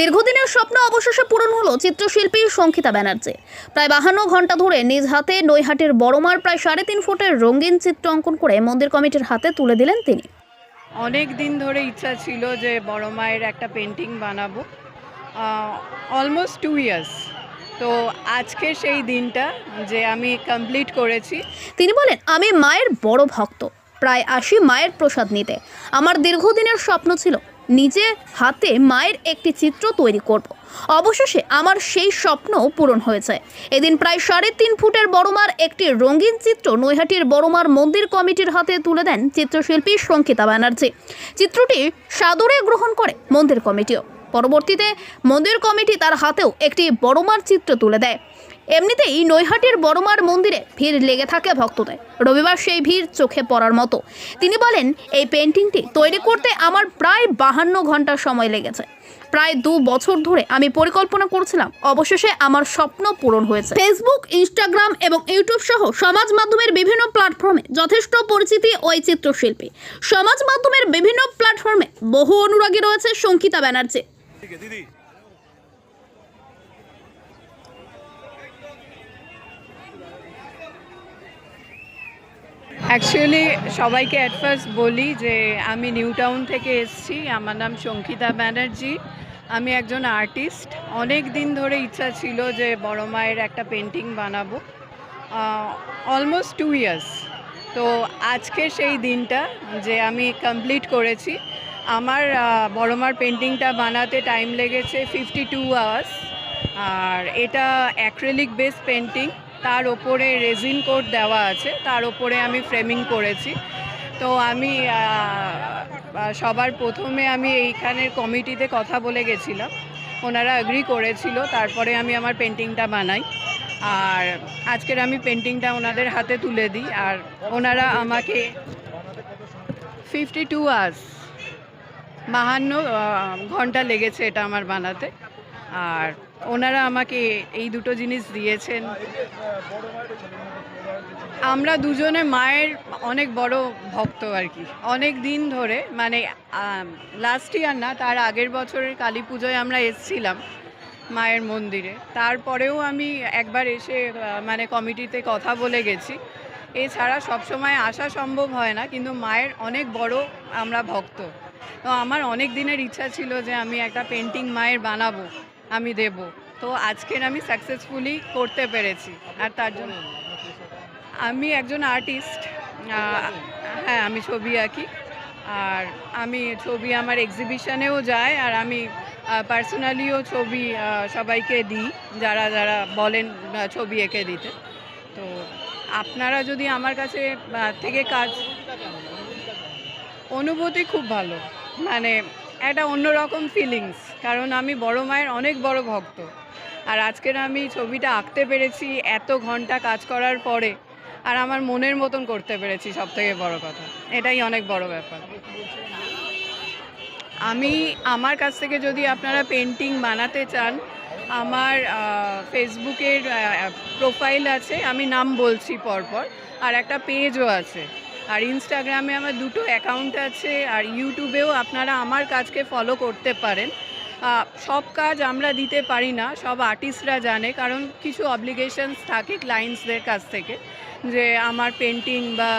দীর্ঘদিনের স্বপ্ন অবশেষে পূরণ হলো চিত্রশিল্পী সংখিতা ব্যানার্জি। প্রায় বাহান্ন ঘণ্টা ধরে নিজ হাতে নৈহাটির বড়মার প্রায় সাড়ে তিন ফুটের রঙিন চিত্র অঙ্কন করে মন্দির কমিটির হাতে তুলে দিলেন তিনি। অনেক দিন ধরে ইচ্ছা ছিল যে বড় মায়ের একটা পেন্টিং বানাবো। অলমোস্ট টু ইয়ার্স তো আজকে সেই দিনটা যে আমি কমপ্লিট করেছি। তিনি বলেন আমি মায়ের বড় ভক্ত। প্রায় আসি মায়ের প্রসাদ নিতে। আমার দীর্ঘদিনের স্বপ্ন ছিল নিজে হাতে মায়ের একটি চিত্র তৈরি করব। অবশেষে আমার সেই স্বপ্ন পূরণ হয়েছে। এদিন প্রায় সাড়ে তিন ফুটের বড়মার একটি রঙিন চিত্র নৈহাটির বড়মার মন্দির কমিটির হাতে তুলে দেন চিত্রশিল্পী সংকিতা ব্যানার্জি। চিত্রটি সাদরে গ্রহণ করে মন্দির কমিটিও। পরবর্তীতে মন্দির কমিটি তার হাতেও একটি বড়মার চিত্র তুলে দেয়। এমনিতেই নৈহাটির বড়মার মন্দিরে ভিড় লেগে থাকে ভক্তদের। রবিবার সেই ভিড় চোখে পড়ার মতো। তিনি বলেন, এই পেন্টিংটি তৈরি করতে আমার প্রায় বাহান্ন ঘণ্টা সময় লেগেছে। প্রায় দু বছর ধরে আমি পরিকল্পনা করছিলাম, অবশেষে আমার স্বপ্ন পূরণ হয়েছে। ফেসবুক, ইনস্টাগ্রাম এবং ইউটিউব সহ সমাজ মাধ্যমের বিভিন্ন প্ল্যাটফর্মে যথেষ্ট পরিচিতি ওই চিত্রশিল্পী। সমাজ মাধ্যমের বিভিন্ন প্ল্যাটফর্মে বহু অনুরাগী রয়েছে সংকিতা ব্যানার্জি। অ্যাকচুয়ালি সবাইকে অ্যাট ফার্স্ট বলি যে আমি নিউ টাউন থেকে এসেছি। আমার নাম সংকিতা ব্যানার্জি। আমি একজন আর্টিস্ট অনেক দিন ধরে ইচ্ছা ছিল যে বড় মায়ের একটা পেন্টিং বানাবো। অলমোস্ট টু ইয়ার্স তো আজকে সেই দিনটা যে আমি কমপ্লিট করেছি। আমার বড় মার পেন্টিংটা বানাতে টাইম লেগেছে ফিফটি টু আওয়ার্স আর এটা অ্যাক্রেলিক বেস পেন্টিং তার ওপরে রেজিন কোট দেওয়া আছে, তার ওপরে আমি ফ্রেমিং করেছি। তো আমি সবার প্রথমে আমি এইখানের কমিটিতে কথা বলে গেছিলাম। ওনারা এগ্রি করেছিল, তারপরে আমি আমার পেন্টিংটা বানাই। আর আজকের আমি পেন্টিংটা ওনাদের হাতে তুলে দিই, আর ওনারা আমাকে ফিফটি টু আওয়ার্স বাহান্ন ঘণ্টা লেগেছে এটা আমার বানাতে। আর ওনারা আমাকে এই দুটো জিনিস দিয়েছেন। আমরা দুজনে মায়ের অনেক বড় ভক্ত আর কি। অনেক দিন ধরে মানে লাস্ট ইয়ার না, তার আগের বছরের কালী পুজোয় আমরা এসছিলাম মায়ের মন্দিরে। তারপরেও আমি একবার এসে মানে কমিটিতে কথা বলে গেছি। এছাড়া সবসময় আসা সম্ভব হয় না, কিন্তু মায়ের অনেক বড় আমরা ভক্ত। তো আমার অনেক দিনের ইচ্ছা ছিল যে আমি একটা পেন্টিং মায়ের বানাবো। আমি দেব। তো আজকের আমি সাকসেসফুলি করতে পেরেছি। আর তার জন্য আমি একজন আর্টিস্ট হ্যাঁ আমি ছবি আঁকি। আর আমি ছবি আমার এক্সিবিশনেও যায় আর আমি পার্সোনালিও ছবি সবাইকে দিই, যারা যারা বলেন ছবি এঁকে দিতে। তো আপনারা যদি আমার কাছে থেকে কাজ, অনুভূতি খুব ভালো। মানে একটা অন্যরকম ফিলিংস কারণ আমি বড় মায়ের অনেক বড় ভক্ত। আর আজকের আমি ছবিটা আঁকতে পেরেছি এত ঘণ্টা কাজ করার পরে, আর আমার মনের মতন করতে পেরেছি সব থেকে বড় কথা। এটাই অনেক বড় ব্যাপার। আমি আমার কাছ থেকে যদি আপনারা পেন্টিং বানাতে চান, আমার ফেসবুকের প্রোফাইল আছে, আমি নাম বলছি পরপর, আর একটা পেজও আছে। আর ইনস্টাগ্রামে আমার দুটো অ্যাকাউন্ট আছে, আর ইউটিউবেও আপনারা আমার কাজকে ফলো করতে পারেন। সব কাজ আমরা দিতে পারি না সব আর্টিস্টরা জানে কারণ কিছু অবলিগেশনস থাকে ক্লায়েন্টসদের কাছ থেকে যে আমার পেন্টিং বা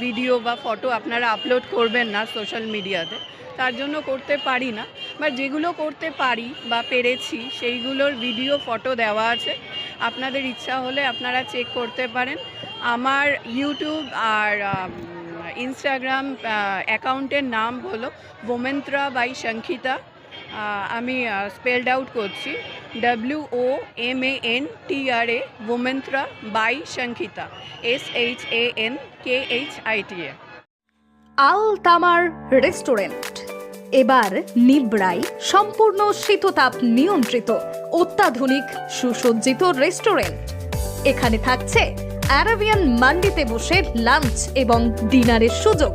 ভিডিও বা ফটো আপনারা আপলোড করবেন না সোশ্যাল মিডিয়াতে তার জন্য করতে পারি না। বা যেগুলো করতে পারি বা পেরেছি সেইগুলোর ভিডিও ফটো দেওয়া আছে। আপনাদের ইচ্ছা হলে আপনারা চেক করতে পারেন। আমার ইউটিউব আর ইনস্টাগ্রাম অ্যাকাউন্টের নাম হলো ওমেন্ত্রা বাই আহ, আমি স্পেলড আউট করছি। W O M A N T R A Womantra by Shankhita S H A N K H I T A Al Tamar restaurant. এবার নিবড়াই সম্পূর্ণ শীততাপ নিয়ন্ত্রিত, অত্যাধুনিক, সুসজ্জিত রেস্টুরেন্ট। এখানে থাকছে অ্যারাবিয়ান মান্ডিতে বসে লাঞ্চ এবং ডিনারের সুযোগ।